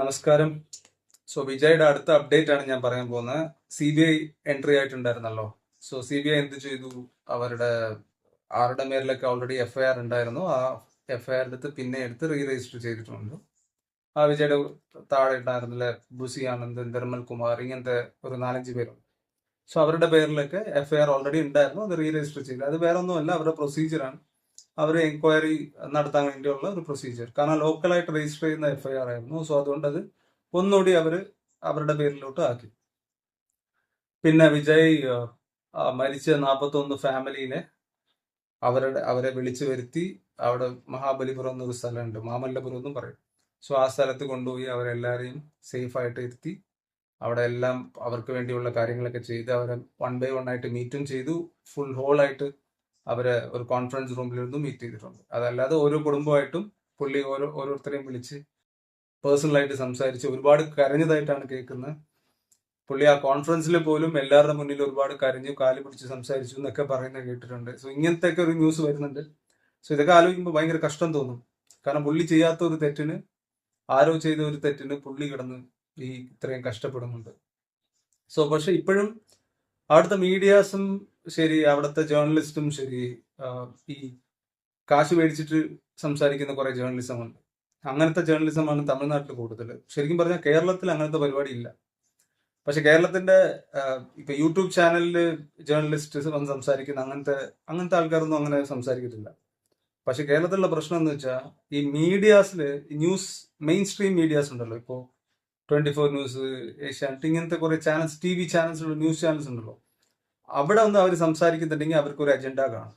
നമസ്കാരം. സോ വിജയുടെ അടുത്ത അപ്ഡേറ്റ് ആണ് ഞാൻ പറയാൻ പോകുന്നത്. സി ബി ഐ എൻട്രി ആയിട്ടുണ്ടായിരുന്നല്ലോ. സോ സി ബി ഐ എന്ത് ചെയ്തു? അവരുടെ ആരുടെ മേലിലൊക്കെ ഓൾറെഡി എഫ്ഐആർ ഉണ്ടായിരുന്നു. ആ എഫ്ഐആർ എടുത്ത് പിന്നെ എടുത്ത് റീ രജിസ്റ്റർ ചെയ്തിട്ടുണ്ട്. ആ വിജയുടെ താഴെ ഉണ്ടായിരുന്നില്ല? ബുസി ആനന്ദ് നിർമ്മൽ കുമാർ ഇങ്ങനത്തെ ഒരു നാലഞ്ച് പേരുണ്ട് സോ അവരുടെ പേരിലൊക്കെ എഫ്ഐആർ ഓൾറെഡി ഉണ്ടായിരുന്നു. അത് റീ രജിസ്റ്റർ ചെയ്തു. അത് വേറെ ഒന്നുമല്ല അവരുടെ പ്രൊസീജിയറാണ് അവർ എൻക്വയറി നടത്താൻ വേണ്ടിയുള്ള ഒരു പ്രൊസീജിയർ കാരണം ലോക്കലായിട്ട് രജിസ്റ്റർ ചെയ്യുന്ന എഫ്ഐആർ ആയിരുന്നു. സോ അതുകൊണ്ട് അത് ഒന്നുകൂടി അവർ അവരുടെ പേരിലോട്ട് ആക്കി. പിന്നെ വിജയ് മരിച്ച നാൽപ്പത്തൊന്ന് ഫാമിലിനെ അവരുടെ അവരെ വിളിച്ചു വരുത്തി അവിടെ മഹാബലിപുരം എന്നൊരു സ്ഥലമുണ്ട്. മാമല്ലപുരം എന്നും പറയും. സോ ആ സ്ഥലത്ത് കൊണ്ടുപോയി അവരെല്ലാവരെയും സേഫായിട്ട് ഇരുത്തി അവിടെ എല്ലാം അവർക്ക് വേണ്ടിയുള്ള കാര്യങ്ങളൊക്കെ ചെയ്ത് അവരെ വൺ ബൈ വൺ ആയിട്ട് മീറ്റും ചെയ്തു. ഫുൾ ഹോൾ ആയിട്ട് അവരെ ഒരു കോൺഫറൻസ് റൂമിലിരുന്ന് മീറ്റ് ചെയ്തിട്ടുണ്ട്. അതല്ലാതെ ഓരോ കുടുംബമായിട്ടും പുള്ളി ഓരോ ഓരോരുത്തരെയും വിളിച്ച് പേഴ്സണലായിട്ട് സംസാരിച്ച് ഒരുപാട് കരഞ്ഞതായിട്ടാണ് കേൾക്കുന്നത്. പുള്ളി ആ കോൺഫറൻസിൽ പോലും എല്ലാവരുടെ മുന്നിൽ ഒരുപാട് കരഞ്ഞു കാൽ പിടിച്ച് സംസാരിച്ചു എന്നൊക്കെ പറയുന്നത് കേട്ടിട്ടുണ്ട്. സോ ഇങ്ങനത്തെ ഒക്കെ ഒരു ന്യൂസ് വരുന്നുണ്ട്. സോ ഇതൊക്കെ ആലോചിക്കുമ്പോൾ ഭയങ്കര കഷ്ടം തോന്നും. കാരണം പുള്ളി ചെയ്യാത്ത ഒരു തെറ്റിന് ആരോ ചെയ്ത ഒരു തെറ്റിന് പുള്ളി കിടന്ന് ഈ ഇത്രയും കഷ്ടപ്പെടുന്നുണ്ട്. സോ പക്ഷെ ഇപ്പോഴും അവിടുത്തെ മീഡിയാസും ശരി അവിടുത്തെ ജേർണലിസ്റ്റും ശരി ഈ കാശ് മേടിച്ചിട്ട് സംസാരിക്കുന്ന കുറെ ജേർണലിസം ഉണ്ട്. അങ്ങനത്തെ ജേർണലിസമാണ് തമിഴ്നാട്ടിൽ കൂടുതൽ. ശരിക്കും പറഞ്ഞാൽ കേരളത്തിൽ അങ്ങനത്തെ പരിപാടി ഇല്ല പക്ഷെ കേരളത്തിന്റെ ഇപ്പൊ യൂട്യൂബ് ചാനലിൽ ജേർണലിസ്റ്റ് വന്ന് സംസാരിക്കുന്ന അങ്ങനത്തെ അങ്ങനത്തെ ആൾക്കാരൊന്നും അങ്ങനെ സംസാരിക്കത്തില്ല. പക്ഷെ കേരളത്തിലുള്ള പ്രശ്നം എന്ന് വെച്ചാൽ ഈ മീഡിയാസിൽ ന്യൂസ് മെയിൻ സ്ട്രീം മീഡിയാസ് ഉണ്ടല്ലോ. ഇപ്പോൾ ട്വന്റി ഫോർ ന്യൂസ് ഏഷ്യാനെറ്റ് ഇങ്ങനത്തെ കുറെ channels T V channels news channels ഉണ്ടല്ലോ. അവിടെ ഒന്ന് അവർ സംസാരിക്കുന്നുണ്ടെങ്കിൽ അവർക്ക് ഒരു അജണ്ട കാണും.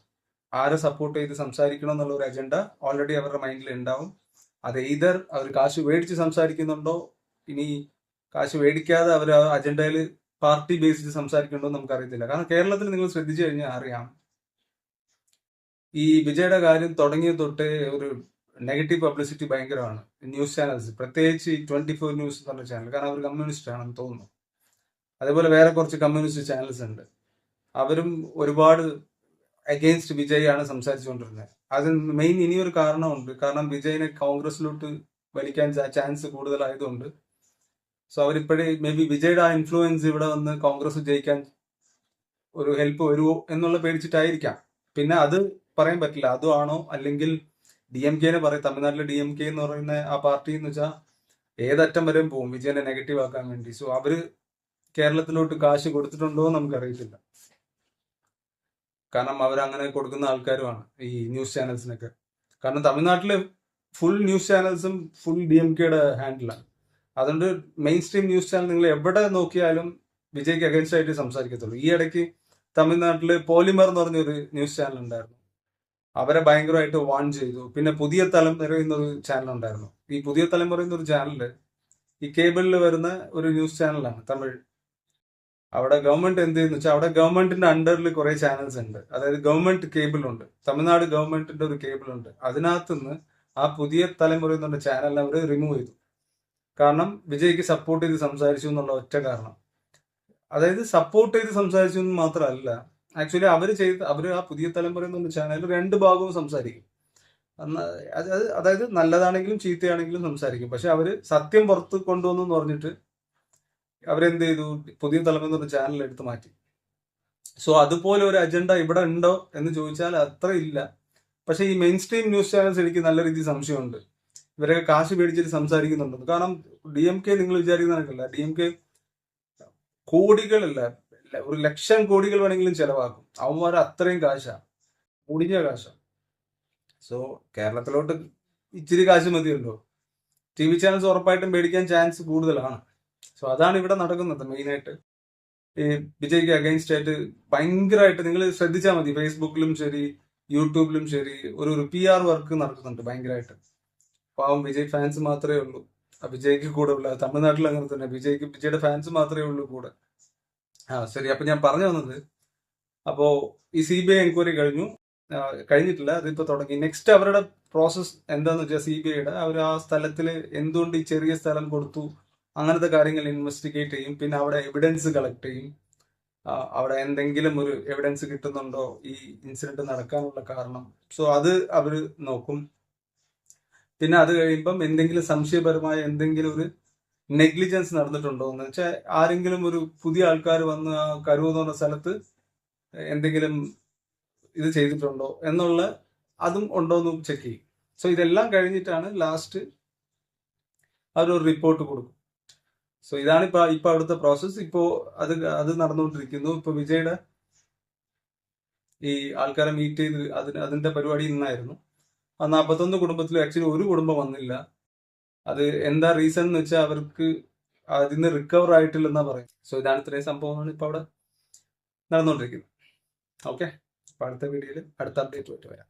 ആരെ സപ്പോർട്ട് ചെയ്ത് സംസാരിക്കണം എന്നുള്ള ഒരു അജണ്ട ഓൾറെഡി അവരുടെ മൈൻഡിൽ ഉണ്ടാവും അത് എയ്തർ അവർ കാശ് മേടിച്ച് സംസാരിക്കുന്നുണ്ടോ ഇനി കാശ് മേടിക്കാതെ അവർ അജണ്ടയിൽ പാർട്ടി ബേസ്ഡ് സംസാരിക്കുന്നുണ്ടോ നമുക്ക് അറിയത്തില്ല കാരണം കേരളത്തിൽ നിങ്ങൾ ശ്രദ്ധിച്ചു കഴിഞ്ഞാൽ അറിയാം. ഈ വിജയുടെ കാര്യം തുടങ്ങിയ തൊട്ട് ഒരു നെഗറ്റീവ് പബ്ലിസിറ്റി ഭയങ്കരമാണ്. ന്യൂസ് ചാനൽസ് പ്രത്യേകിച്ച് ട്വന്റി ഫോർ ന്യൂസ് എന്ന് പറഞ്ഞ ചാനൽ കാരണം അവർ കമ്മ്യൂണിസ്റ്റ് ആണെന്ന് തോന്നുന്നു. അതേപോലെ വേറെ കുറച്ച് കമ്മ്യൂണിസ്റ്റ് ചാനൽസ് ഉണ്ട്. അവരും ഒരുപാട് അഗെയിൻസ്റ്റ് വിജയ് ആണ് സംസാരിച്ചുകൊണ്ടിരുന്നത്. അതിൽ മെയിൻ ഇനിയൊരു കാരണമുണ്ട്. കാരണം വിജയിനെ കോൺഗ്രസിലോട്ട് വലിക്കാൻ ചാൻസ് കൂടുതലായതുകൊണ്ട്. സോ അവരിപ്പോഴേ മേ ബി വിജയുടെ ആ ഇൻഫ്ലുവൻസ് ഇവിടെ വന്ന് കോൺഗ്രസ് ജയിക്കാൻ ഒരു ഹെൽപ്പ് വരുമോ എന്നുള്ള പേടിച്ചിട്ടായിരിക്കാം. പിന്നെ അത് പറയാൻ പറ്റില്ല. അതും ആണോ? അല്ലെങ്കിൽ ഡി എം കെനെ പറയും. തമിഴ്നാട്ടിലെ ഡി എം കെ എന്ന് പറയുന്ന ആ പാർട്ടി എന്ന് വെച്ചാൽ ഏതറ്റം വരെയും പോകും. വിജയനെ നെഗറ്റീവ് ആക്കാൻ വേണ്ടി. സോ അവർ കേരളത്തിലോട്ട് കാശ് കൊടുത്തിട്ടുണ്ടോ എന്ന് നമുക്കറിയത്തില്ല. കാരണം അവർ അങ്ങനെ കൊടുക്കുന്ന ആൾക്കാരുമാണ് ഈ ന്യൂസ് ചാനൽസിനൊക്കെ. കാരണം തമിഴ്നാട്ടിൽ ഫുൾ ന്യൂസ് ചാനൽസും ഫുൾ ഡി എം കെയുടെ ഹാൻഡിലാണ് അതുകൊണ്ട് മെയിൻ സ്ട്രീം ന്യൂസ് ചാനൽ നിങ്ങൾ എവിടെ നോക്കിയാലും വിജയ്ക്ക് അഗൻസ്റ്റ് ആയിട്ട് സംസാരിക്കത്തുള്ളൂ. ഈ ഇടയ്ക്ക് തമിഴ്നാട്ടിൽ പോലിമർ എന്ന് പറഞ്ഞൊരു ന്യൂസ് ചാനൽ ഉണ്ടായിരുന്നു. അവരെ ഭയങ്കരമായിട്ട് വാൺ ചെയ്തു. പിന്നെ പുതിയ തലമുറ എന്നൊരു ചാനൽ ഉണ്ടായിരുന്നു. ഈ പുതിയ തലമുറ എന്നൊരു ചാനൽ ഈ കേബിളിൽ വരുന്ന ഒരു ന്യൂസ് ചാനലാണ് തമിഴ്. അവിടെ ഗവൺമെന്റ് എന്ത് ചെയ്യുന്നു വെച്ചാൽ അവിടെ ഗവൺമെന്റിന്റെ അണ്ടറിൽ കുറെ ചാനൽസ് ഉണ്ട്. അതായത് ഗവൺമെന്റ് കേബിൾ ഉണ്ട്. തമിഴ്നാട് ഗവൺമെന്റിന്റെ ഒരു കേബിൾ ഉണ്ട്. അതിനകത്തുനിന്ന് ആ പുതിയ തലമുറ എന്നുള്ള ചാനൽ അവർ റിമൂവ് ചെയ്തു. കാരണം വിജയ്ക്ക് സപ്പോർട്ട് ചെയ്ത് സംസാരിച്ചു എന്നുള്ള ഒറ്റ കാരണം. അതായത് സപ്പോർട്ട് ചെയ്ത് സംസാരിച്ചു എന്ന് മാത്രമല്ല ആക്ച്വലി അവർ ചെയ്ത് അവർ ആ പുതിയ തലമുറ എന്നുള്ള ചാനലിൽ രണ്ട് ഭാഗവും സംസാരിക്കും. അതായത് നല്ലതാണെങ്കിലും ചീത്തയാണെങ്കിലും സംസാരിക്കും. പക്ഷെ അവർ സത്യം പുറത്ത് കൊണ്ടുവന്നു പറഞ്ഞിട്ട് അവരെന്ത് ചെയ്തു പുതിയ തലമുറ എന്നൊരു ചാനൽ എടുത്ത് മാറ്റി. സോ അതുപോലെ ഒരു അജണ്ട ഇവിടെ ഉണ്ടോ എന്ന് ചോദിച്ചാൽ അത്ര ഇല്ല. പക്ഷെ ഈ മെയിൻ സ്ട്രീം ന്യൂസ് ചാനൽസ് എനിക്ക് നല്ല രീതിയിൽ സംശയമുണ്ട്. ഇവരൊക്കെ കാശ് മേടിച്ചിട്ട് സംസാരിക്കുന്നുണ്ടെന്ന് കാരണം ഡി എം കെ നിങ്ങൾ വിചാരിക്കുന്ന ഡി എം കെ കോടികളല്ല ഒരു ലക്ഷം കോടികൾ വേണമെങ്കിലും ചെലവാക്കും. അവന്മാർ അത്രയും കാശാ. മുടിഞ്ഞ കാശാ. സോ കേരളത്തിലോട്ട് ഇച്ചിരി കാശ് മതിയല്ലോ ടി വി ചാനൽസ് ഉറപ്പായിട്ടും മേടിക്കാൻ ചാൻസ് കൂടുതലാണ്. സോ അതാണ് ഇവിടെ നടക്കുന്നത് മെയിനായിട്ട്. ഈ വിജയ്ക്ക് അഗൈൻസ്റ്റ് ആയിട്ട് ഭയങ്കരമായിട്ട് നിങ്ങൾ ശ്രദ്ധിച്ചാൽ മതി. ഫേസ്ബുക്കിലും ശരി യൂട്യൂബിലും ശരി ഒരു ഒരു പി ആർ വർക്ക് നടക്കുന്നുണ്ട് ഭയങ്കരമായിട്ട് പാവം വിജയ് ഫാൻസ് മാത്രമേ ഉള്ളൂ. ആ വിജയ്ക്ക് കൂടെ ഉള്ള തമിഴ്നാട്ടിൽ അങ്ങനെ തന്നെ വിജയ്ക്ക് വിജയുടെ ഫാൻസ് മാത്രമേ ഉള്ളൂ കൂടെ. ആ ശരി അപ്പൊ ഞാൻ പറഞ്ഞു വന്നത് അപ്പോ ഈ സി ബി ഐ എൻക്വയറി കഴിഞ്ഞു. കഴിഞ്ഞിട്ടില്ല അതിപ്പോ തുടങ്ങി. നെക്സ്റ്റ് അവരുടെ പ്രോസസ് എന്താന്ന് വെച്ചാൽ സി ബി ഐയുടെ അവർ ആ സ്ഥലത്തിൽ എന്തുകൊണ്ട് ഈ ചെറിയ സ്ഥലം കൊടുത്തു? അങ്ങനത്തെ കാര്യങ്ങൾ ഇൻവെസ്റ്റിഗേറ്റ് ചെയ്യും. പിന്നെ അവിടെ എവിഡൻസ് കളക്ട് ചെയ്യും. അവിടെ എന്തെങ്കിലും ഒരു എവിഡൻസ് കിട്ടുന്നുണ്ടോ? ഈ ഇൻസിഡന്റ് നടക്കാനുള്ള കാരണം. സോ അത് അവർ നോക്കും. പിന്നെ അത് കഴിയുമ്പം എന്തെങ്കിലും സംശയപരമായ എന്തെങ്കിലും ഒരു നെഗ്ലിജൻസ് നടന്നിട്ടുണ്ടോ? എന്ന് വെച്ചാൽ ആരെങ്കിലും ഒരു പുതിയ ആൾക്കാർ വന്ന് ആ എന്ന് പറഞ്ഞ സ്ഥലത്ത് എന്തെങ്കിലും ഇത് ചെയ്തിട്ടുണ്ടോ? എന്നുള്ള അതും ഉണ്ടോ എന്ന് ചെക്ക് ചെയ്യും. സോ ഇതെല്ലാം കഴിഞ്ഞിട്ടാണ് ലാസ്റ്റ് അവരൊരു റിപ്പോർട്ട് കൊടുക്കും. സോ ഇതാണ് ഇപ്പൊ ഇപ്പൊ അവിടുത്തെ പ്രോസസ്സ് ഇപ്പോ അത് അത് നടന്നുകൊണ്ടിരിക്കുന്നു. ഇപ്പൊ വിജയുടെ ഈ ആൾക്കാരെ മീറ്റ് ചെയ്ത് അതിന് അതിന്റെ പരിപാടി ഇന്നായിരുന്നു. ആ നാൽപ്പത്തൊന്ന് കുടുംബത്തിലും ആക്ച്വലി ഒരു കുടുംബം വന്നില്ല. അത് എന്താ റീസൺ എന്ന് വെച്ചാൽ അവർക്ക് അതിന് റിക്കവർ ആയിട്ടില്ലെന്നാ പറയും സോ ഇതാണ് ഇത്രയും സംഭവമാണ് ഇപ്പൊ അവിടെ നടന്നുകൊണ്ടിരിക്കുന്നത്. ഓക്കെ അപ്പൊ അടുത്ത വീഡിയോയിൽ അടുത്ത അപ്ഡേറ്റ് ആയിട്ട് വരാം.